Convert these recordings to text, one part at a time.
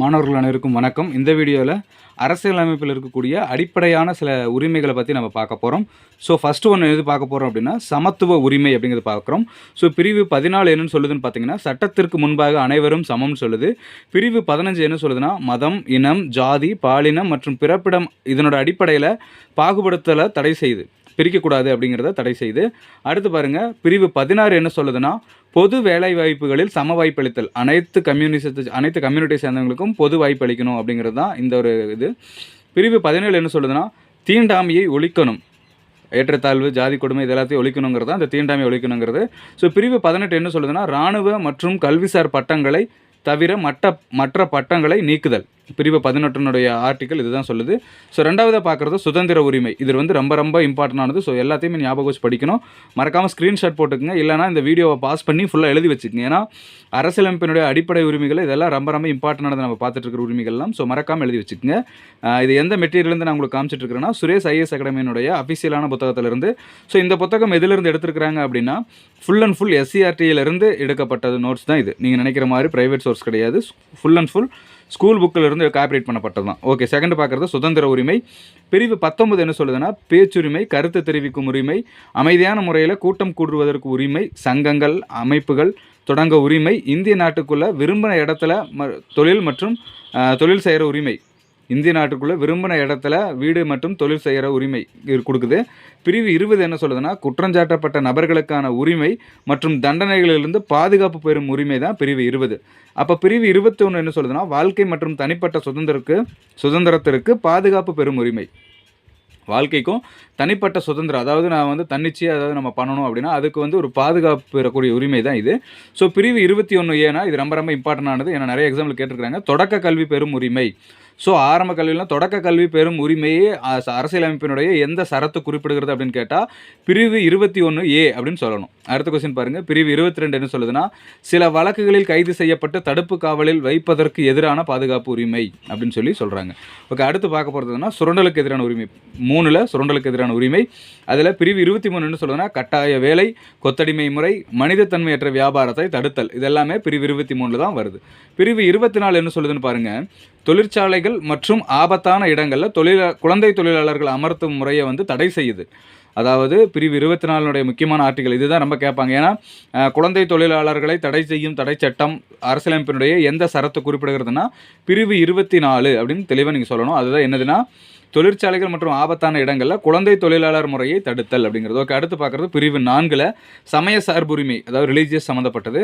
மாணவர்கள் அனைவருக்கும் வணக்கம். இந்த வீடியோவில் அரசியலமைப்பில் இருக்கக்கூடிய அடிப்படையான சில உரிமைகளை பற்றி நம்ம பார்க்க போகிறோம் ஸோ ஃபஸ்ட்டு ஒன்று எது பார்க்க போகிறோம் அப்படின்னா சமத்துவ உரிமை அப்படிங்கிறது பார்க்குறோம் ஸோ பிரிவு பதினாலு என்னன்னு சொல்லுதுன்னு பார்த்தீங்கன்னா சட்டத்திற்கு முன்பாக அனைவரும் சமம்னு சொல்லுது. பிரிவு பதினஞ்சு என்ன சொல்லுதுன்னா மதம் இனம் ஜாதி பாலினம் மற்றும் பிறப்பிடம் இதனோட அடிப்படையில் பாகுபடுத்தலை தடை செய்யுது. பிரிக்கக்கூடாது அப்படிங்கிறத தடை செய்து அடுத்து பாருங்கள் பிரிவு பதினாறு என்ன சொல்லுதுன்னா பொது வேலை வாய்ப்புகளில் சம வாய்ப்பளித்தல். அனைத்து கம்யூனிசத்து அனைத்து கம்யூனிட்டி சேர்ந்தவங்களுக்கும் பொது வாய்ப்பு அளிக்கணும் அப்படிங்கிறது தான் இந்த ஒரு இது. பிரிவு பதினேழு என்ன சொல்லுதுன்னா தீண்டாமையை ஒழிக்கணும். ஏற்றத்தாழ்வு ஜாதி கொடுமை இது எல்லாத்தையும் ஒழிக்கணுங்கிறது தான் அந்த தீண்டாமை ஒழிக்கணுங்கிறது. ஸோ பிரிவு பதினெட்டு என்ன சொல்லுதுன்னா இராணுவ மற்றும் கல்விசார் பட்டங்களை தவிர மற்ற மற்ற பட்டங்களை நீக்குதல். பிரிவு பதினெட்டுனுடைய ஆர்டிக்கல் இதுதான் சொல்லுது. ஸோ ரெண்டாவதாக பார்க்குறது சுதந்திர உரிமை. இது வந்து ரொம்ப ரொம்ப இம்பார்ட்டண்டானது ஸோ எல்லாத்தையுமே ஞாபகம் வச்சு படிக்கணும். மறக்காமல் ஸ்க்ரீன்ஷாட் போட்டுக்கோங்க. இல்லைனா இந்த வீடியோவை பாஸ் பண்ணி ஃபுல்லாக எழுதி வச்சுக்கோங்க. ஏன்னா அரசியலமைப்பினுடைய அடிப்படை உரிமைகள் இதெல்லாம் ரொம்ப ரொம்ப இம்பார்ட்டண்டானது நம்ம பார்த்துட்டு இருக்கிற உரிமைகள்லாம். ஸோ மறக்காமல் எழுதி வச்சுக்கோங்க. இது எந்த மெட்டீரியல்லேருந்து நான் உங்களுக்கு காமிச்சிட்டு இருக்கிறேன்னா சுரேஷ் ஐஎஸ் அகாடமியினுடைய அஃபிஷியலான புத்தகத்திலிருந்து. ஸோ இந்த புத்தகம் எதிலிருந்து எடுத்திருக்கிறாங்க அப்படின்னா ஃபுல் அண்ட் ஃபுல் எஸ்சிஆர்டியிலிருந்து எடுக்கப்பட்டது நோட்ஸ் தான் இது. நீங்கள் நினைக்கிற மாதிரி ப்ரைவேட் சோர்ஸ் கிடையாது. ஃபுல் அண்ட் ஃபுல் ஸ்கூல் புக்கில் இருந்து காப்பரேட் பண்ணப்பட்டது தான். ஓகே செகண்ட் பார்க்குறது சுதந்திர உரிமை. பிரிவு பத்தொன்பது என்ன சொல்லுதுன்னா பேச்சுரிமை கருத்து தெரிவிக்கும் உரிமை அமைதியான முறையில் கூட்டம் கூடுவதற்கு உரிமை சங்கங்கள் அமைப்புகள் தொடங்க உரிமை இந்திய நாட்டுக்குள்ளே விரும்பின இடத்துல ம- தொழில் மற்றும் தொழில் செய்கிற உரிமை. இந்திய நாட்டுக்குள்ளே விரும்பின இடத்துல வீடு மற்றும் தொழில் செய்கிற உரிமை இது கொடுக்குது. பிரிவு இருபது என்ன சொல்லுதுன்னா குற்றஞ்சாட்டப்பட்ட நபர்களுக்கான உரிமை மற்றும் தண்டனைகளிலிருந்து பாதுகாப்பு பெறும் உரிமை தான் பிரிவு இருபது. அப்போ பிரிவு இருபத்தி ஒன்று என்ன சொல்லுதுன்னா வாழ்க்கை மற்றும் தனிப்பட்ட சுதந்திரக்கு சுதந்திரத்திற்கு பாதுகாப்பு பெறும் உரிமை. வாழ்க்கைக்கும் தனிப்பட்ட சுதந்திரம் அதாவது நான் வந்து தன்னிச்சையாக அதாவது நம்ம பண்ணணும் அப்படின்னா அதுக்கு வந்து ஒரு பாதுகாப்பு பெறக்கூடிய உரிமை தான் இது. ஸோ பிரிவு இருபத்தி ஒன்று ஏன்னா இது ரொம்ப ரொம்ப இம்பார்ட்டன்டானது ஏன்னா நிறைய எக்ஸாம்பிள் கேட்டிருக்காங்க தொடக்க கல்வி பெறும் உரிமை. ஸோ ஆரம்ப கல்வியில் தொடக்க கல்வி பெறும் உரிமையே அ- அரசியலமைப்பினுடைய எந்த சரத்து குறிப்பிடுகிறது அப்படின்னு கேட்டால் பிரிவு இருபத்தி ஒன்று ஏ அப்படின்னு சொல்லணும். அடுத்த கொஸ்டின் பாருங்கள் பிரிவு இருபத்தி ரெண்டு என்ன சொல்லுதுன்னா சில வழக்குகளில் கைது செய்யப்பட்டு தடுப்பு காவலில் வைப்பதற்கு எதிரான பாதுகாப்பு உரிமை அப்படின்னு சொல்லி சொல்கிறாங்க ஓகே அடுத்து பார்க்க போகிறதுனா சுரண்டலுக்கு எதிரான உரிமை. மூணில் சுரண்டலுக்கு எதிரான உரிமை. அதில் பிரிவு இருபத்தி மூணு என்ன சொல்லுதுன்னா கட்டாய வேலை கொத்தடிமை முறை மனிதத்தன்மையற்ற வியாபாரத்தை தடுத்தல். இதெல்லாமே பிரிவு இருபத்தி மூணில் தான் வருது. பிரிவு இருபத்தி நாலு என்ன சொல்லுதுன்னு பாருங்கள் தொழிற்சாலை சாலைகள் மற்றும் ஆபத்தான இடங்களில் தொழில குழந்தை தொழிலாளர்கள் அமர்த்தும் முறையை வந்து தடை செய்யுது. அதாவது பிரிவு இருபத்தி நாலுடைய முக்கியமான ஆர்டிகல் இதுதான் ரொம்ப கேட்பாங்க. ஏன்னா குழந்தை தொழிலாளர்களை தடை செய்யும் தடை சட்டம் அரசியலமைப்பினுடைய எந்த சரத்து குறிப்பிடுகிறதுனா பிரிவு இருபத்தி நாலு அப்படின்னு தெளிவாக நீங்கள் சொல்லணும். அதுதான் என்னதுன்னா தொழிற்சாலைகள் மற்றும் ஆபத்தான இடங்களில் குழந்தை தொழிலாளர் முறையை தடுத்தல் அப்படிங்கிறது. ஓகே அடுத்து பார்க்குறது பிரிவு நான்கில் சமய சார்புரிமை அதாவது ரிலீஜியஸ் சம்மந்தப்பட்டது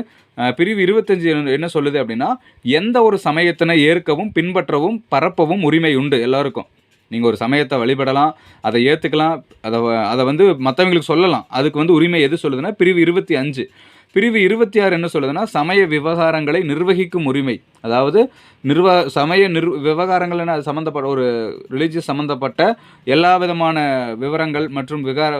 பிரிவு இருபத்தஞ்சு என்ன- சொல்லுது அப்படின்னா எந்த ஒரு சமயத்தினை ஏற்கவும் பின்பற்றவும் பரப்பவும் உரிமை உண்டு எல்லாருக்கும். நீங்கள் ஒரு சமயத்தை வழிபடலாம் அதை ஏற்றுக்கலாம் அதை அதை வந்து மற்றவங்களுக்கு சொல்லலாம். அதுக்கு வந்து உரிமை எது சொல்லுதுன்னா பிரிவு இருபத்தி அஞ்சு. பிரிவு இருபத்தி ஆறு என்ன சொல்லுதுன்னா சமய விவகாரங்களை நிர்வகிக்கும் உரிமை. அதாவது நிர்வ சமய நிர் விவகாரங்கள் சம்மந்தப்பட்ட ஒரு ரிலீஜியஸ் சம்மந்தப்பட்ட எல்லா விதமான விவரங்கள் மற்றும் விகார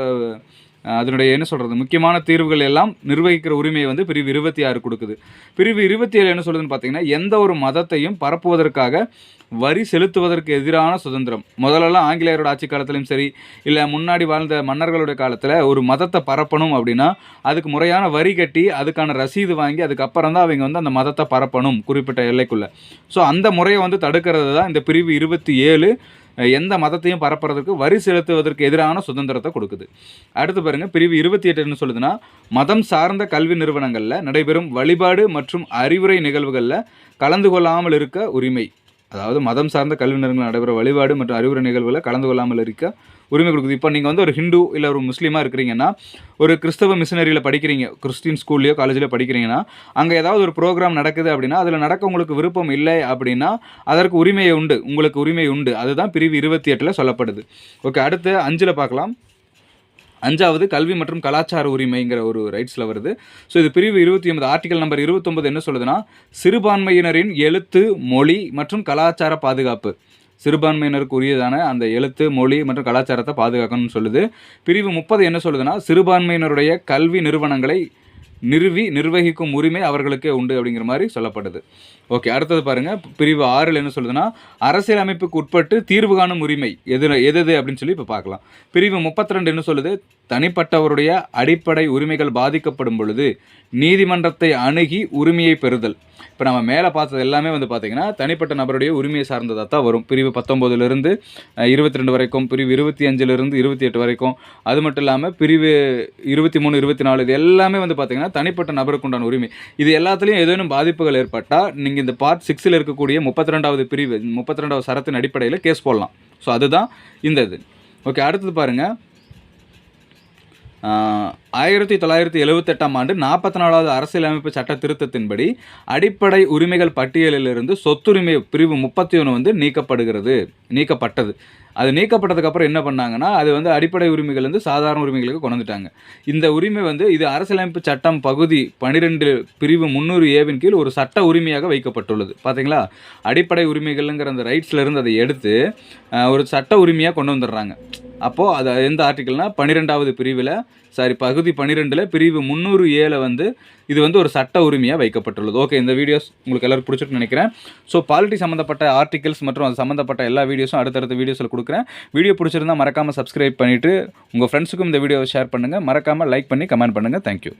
அதனுடைய என்ன சொல்கிறது முக்கியமான தீர்வுகள் எல்லாம் நிர்வகிக்கிற உரிமையை வந்து பிரிவு இருபத்தி ஆறு கொடுக்குது. பிரிவு இருபத்தி ஏழு என்ன சொல்லுதுன்னு பார்த்தீங்கன்னா எந்த ஒரு மதத்தையும் பரப்புவதற்காக வரி செலுத்துவதற்கு எதிரான சுதந்திரம். முதலெல்லாம் ஆங்கிலேயரோட ஆட்சி காலத்திலையும் சரி இல்லை முன்னாடி வாழ்ந்த மன்னர்களுடைய காலத்தில் ஒரு மதத்தை பரப்பணும் அப்படின்னா அதுக்கு முறையான வரி கட்டி அதுக்கான ரசீது வாங்கி அதுக்கப்புறம் தான் அவங்க வந்து அந்த மதத்தை பரப்பணும் குறிப்பிட்ட எல்லைக்குள்ளே. ஸோ அந்த முறையை வந்து தடுக்கிறது தான் இந்த பிரிவு இருபத்தி ஏழு எந்த மதத்தையும் பரப்புறதுக்கு வரி செலுத்துவதற்கு எதிரான சுதந்திரத்தை கொடுக்குது. அடுத்து பாருங்கள் பிரிவு இருபத்தி எட்டுன்னு சொல்லுதுன்னா மதம் சார்ந்த கல்வி நிறுவனங்களில் நடைபெறும் வழிபாடு மற்றும் அறிவுரை நிகழ்வுகளில் கலந்து கொள்ளாமல் இருக்க உரிமை. அதாவது மதம் சார்ந்த கல்வி நிறுவனங்கள் நடைபெற வழிபாடு மற்றும் அறிவுரை நிகழ்வுகளில் கலந்து கொள்ளாமல் இருக்க உரிமை கொடுக்குது. இப்போ நீங்கள் வந்து ஒரு ஹிந்து இல்லை ஒரு முஸ்லீமாக இருக்கிறீங்கன்னா ஒரு கிறிஸ்தவ மிஷினரியில் படிக்கிறீங்க கிறிஸ்டின் ஸ்கூல்லையோ காலேஜில் படிக்கிறீங்கன்னா அங்கே ஏதாவது ஒரு ப்ரோக்ராம் நடக்குது அப்படின்னா அதில் நடக்க உங்களுக்கு விருப்பம் இல்லை அப்படின்னா அதற்கு உரிமை உண்டு. உங்களுக்கு உரிமை உண்டு. அதுதான் பிரிவு இருபத்தி எட்டில் சொல்லப்படுது. ஓகே அடுத்து அஞ்சில் பார்க்கலாம். அஞ்சாவது கல்வி மற்றும் கலாச்சார உரிமைங்கிற ஒரு ரைட்ஸில் வருது. ஸோ இது பிரிவு இருபத்தி ஒன்பது ஆர்டிகல் நம்பர் இருபத்தொம்பது என்ன சொல்லுதுன்னா சிறுபான்மையினரின் எழுத்து மொழி மற்றும் கலாச்சார பாதுகாப்பு. சிறுபான்மையினருக்கு உரியதான அந்த எழுத்து மொழி மற்றும் கலாச்சாரத்தை பாதுகாக்கணும்னு சொல்லுது. பிரிவு முப்பது என்ன சொல்லுதுன்னா சிறுபான்மையினருடைய கல்வி நிறுவனங்களை நிறுவி நிர்வகிக்கும் உரிமை அவர்களுக்கே உண்டு அப்படிங்கிற மாதிரி சொல்லப்படுது. ஓகே அடுத்தது பாருங்கள் பிரிவு ஆறில் என்ன சொல்லுதுன்னா அரசியலமைப்புக்கு உட்பட்டு தீர்வு காணும் உரிமை எது எது எது அப்படின்னு சொல்லி இப்போ பார்க்கலாம். பிரிவு முப்பத்தி ரெண்டு என்ன சொல்லுது? தனிப்பட்டவருடைய அடிப்படை உரிமைகள் பாதிக்கப்படும் பொழுது நீதிமன்றத்தை அணுகி உரிமையை பெறுதல். இப்போ நம்ம மேலே பார்த்தது எல்லாமே வந்து பார்த்திங்கன்னா தனிப்பட்ட நபருடைய உரிமையை சார்ந்ததாக தான் வரும். பிரிவு பத்தொம்போதுலேருந்து இருபத்தி ரெண்டு வரைக்கும் பிரிவு இருபத்தி அஞ்சுலேருந்து இருபத்தி எட்டு வரைக்கும். அது மட்டும் இல்லாமல் பிரிவு இருபத்தி மூணு இருபத்தி நாலு இது எல்லாமே வந்து பார்த்திங்கன்னா தனிப்பட்ட நபருக்கு உண்டான உரிமை. இது எல்லாத்துலேயும் ஏதேனும் பாதிப்புகள் ஏற்பட்டால் நீங்கள் இந்த பார்ட் சிக்ஸில் இருக்கக்கூடிய முப்பத்தி ரெண்டாவது பிரிவு முப்பத்தி ரெண்டாவது சரத்தின் அடிப்படையில் கேஸ் போடலாம். ஸோ அதுதான் இந்த இது. ஓகே அடுத்தது பாருங்கள் ஆயிரத்தி தொள்ளாயிரத்தி எழுவத்தெட்டாம் ஆண்டு நாற்பத்தி நாலாவது அரசியலமைப்பு சட்ட திருத்தத்தின்படி அடிப்படை உரிமைகள் பட்டியலிலிருந்து சொத்துரிமை பிரிவு முப்பத்தி ஒன்று வந்து நீக்கப்படுகிறது நீக்கப்பட்டது. அது நீக்கப்பட்டதுக்கப்புறம் என்ன பண்ணாங்கன்னா அது வந்து அடிப்படை உரிமைகள் வந்து சாதாரண உரிமைகளுக்கு கொண்டு வந்துட்டாங்க. இந்த உரிமை வந்து இது அரசியலமைப்பு சட்டம் பகுதி பன்னிரெண்டு பிரிவு முந்நூறு ஏவின் கீழ் ஒரு சட்ட உரிமையாக வைக்கப்பட்டுள்ளது. பார்த்தீங்களா அடிப்படை உரிமைகள்ங்கிற அந்த ரைட்ஸ்லேருந்து அதை எடுத்து ஒரு சட்ட உரிமையாக கொண்டு வந்துடுறாங்க. அப்போது அது எந்த ஆர்டிக்கல்னால் பன்னிரெண்டாவது பிரிவில் சாரி பகுதி பன்னிரெண்டில் பிரிவு முந்நூறு ஏழை வந்து இது வந்து ஒரு சட்ட உரிமையாக வைக்கப்பட்டுள்ளது. ஓகே இந்த வீடியோஸ் உங்களுக்கு எல்லாரும் பிடிச்சிருக்குன்னு நினைக்கிறேன். ஸோ பாலிட்டி சம்மந்தப்பட்ட ஆர்டிகல்ஸ் மற்றும் அது சம்மந்தப்பட்ட எல்லா வீடியோஸும் அடுத்தடுத்த வீடியோஸில் கொடுக்குறேன். வீடியோ பிடிச்சிருந்தா மறக்காமல் சப்ஸ்கிரைப் பண்ணிவிட்டு உங்கள் ஃப்ரெண்ட்ஸுக்கும் இந்த வீடியோவை ஷேர் பண்ணுங்கள் மறக்காமல் லைக் பண்ணி கமெண்ட் பண்ணுங்கள் தேங்க்யூ